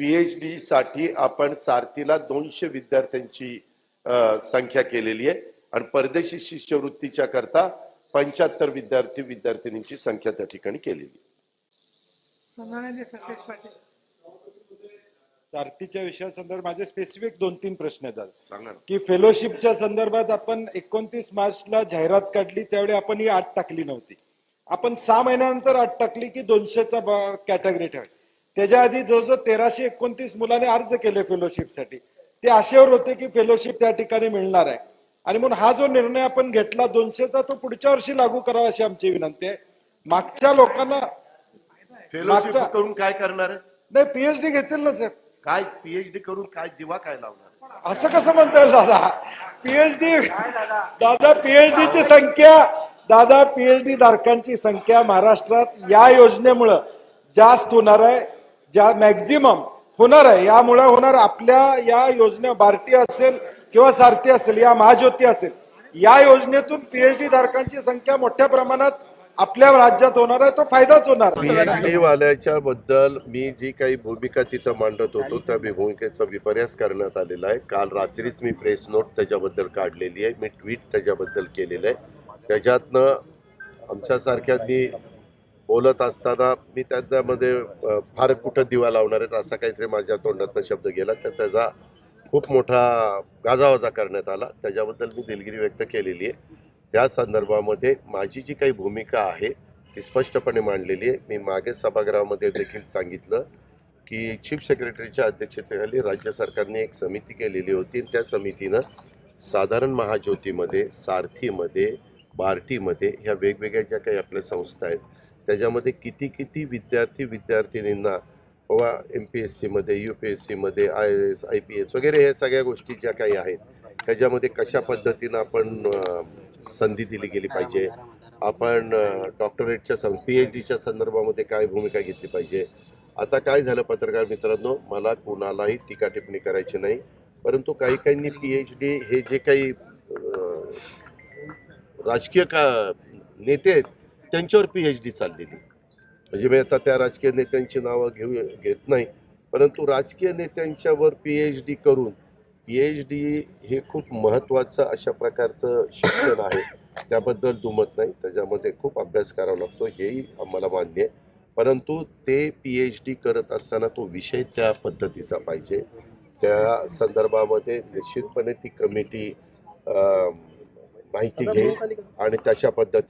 PH D साठी आपण सारथीला दोनशे विद्यार्थ्यांची संख्या केलेली आहे. आणि परदेशी शिष्यवृत्तीच्या करता पंच्याहत्तर विद्यार्थी विद्यार्थिनींची संख्या त्या ठिकाणी केलेली सारथीच्या विषयासंदर्भात माझे स्पेसिफिक दोन तीन प्रश्न ना. की फेलोशिपच्या संदर्भात आपण एकोणतीस मार्चला जाहिरात काढली त्यावेळी आपण ही आठ टाकली नव्हती. आपण सहा महिन्यानंतर आठ टाकली की दोनशेचा कॅटेगरी ठेवा त्याच्या आधी जवळजवळ तेराशे एकोणतीस मुलांनी अर्ज केले फेलोशिपसाठी ते आशेवर होते की फेलोशिप त्या ठिकाणी मिळणार आहे. आणि म्हणून हा जो निर्णय आपण घेतला दोनशेचा तो पुढच्या वर्षी लागू करावा अशी आमची विनंती आहे. मागच्या लोकांना फेलोशिप मागच्या- करून काय करणार? आहे नाही पीएचडी घेतील ना साहेब काय पीएचडी करून काय दिवा काय लावणार? असं कसं म्हणता येईल दादा पीएचडी दादा पीएचडी ची संख्या दादा पीएचडी धारकांची संख्या महाराष्ट्रात या योजनेमुळं जास्त होणार आहे. ज्या मॅक्झिमम होणार आहे यामुळे होणार आपल्या या योजने बार्टी असेल किंवा सारथी असेल या महाज्योती असेल या योजनेतून पीएचडी धारकांची संख्या मोठ्या प्रमाणात आपल्या राज्यात होणार आहे तो फायदाच होणार पीएचडी वाल्याच्या बद्दल मी जी काही भूमिका तिथं मांडत होतो त्या भूमिकेचा विपर्यास करण्यात आलेला आहे. काल रात्रीच मी प्रेस नोट त्याच्याबद्दल काढलेली आहे. मी ट्विट त्याच्याबद्दल केलेलं आहे. त्याच्यातनं आमच्यासारख्यांनी बोलत असताना मी त्यांच्यामध्ये फार कुठं दिवा लावणार आहेत असा काहीतरी माझ्या तोंडातनं शब्द गेला. तर त्याचा खूप मोठा गाजावाजा करण्यात आला. त्याच्याबद्दल मी दिलगिरी व्यक्त केलेली आहे. त्या संदर्भामध्ये माझी जी काही भूमिका आहे ती स्पष्टपणे मांडलेली आहे. मी मागे सभागृहामध्ये देखील सांगितलं की चीफ सेक्रेटरीच्या अध्यक्षतेखाली राज्य सरकारने एक समिती केलेली होती. त्या समितीनं साधारण महाज्योतीमध्ये सारथीमध्ये बार्टीमध्ये ह्या वेगवेगळ्या ज्या काही आपल्या संस्था आहेत त्याच्यामध्ये किती किती विद्यार्थी विद्यार्थिनींना बाबा एम पी एस सीमध्ये यू पी एस सीमध्ये I S I P S वगैरे हे सगळ्या गोष्टी ज्या काही आहेत त्याच्यामध्ये कशा पद्धतीनं आपण संधी दिली गेली पाहिजे? आपण डॉक्टरेटच्या सं पी एच डीच्या संदर्भामध्ये काय भूमिका घेतली पाहिजे? आता काय झालं पत्रकार मित्रांनो? मला कुणालाही टीका टिप्पणी करायची नाही परंतु काही काहींनी पी एच डी हे जे काही राजकीय का नेते आहेत त्यांच्यावर पी एच डी चाललेली. म्हणजे मी आता त्या राजकीय नेत्यांची नावं घेऊ घेत नाही. परंतु राजकीय नेत्यांच्यावर पी एच डी करून पी एच डी हे खूप महत्त्वाचं अशा प्रकारचं शिक्षण आहे. त्याबद्दल दुमत नाही. त्याच्यामध्ये खूप अभ्यास करावा लागतो. हेही आम्हाला मान्य आहे. परंतु ते पी एच डी करत असताना तो विषय त्या पद्धतीचा पाहिजे. त्या संदर्भामध्ये निश्चितपणे ती कमिटी माहिती घेईल आणि तशा पद्धतीने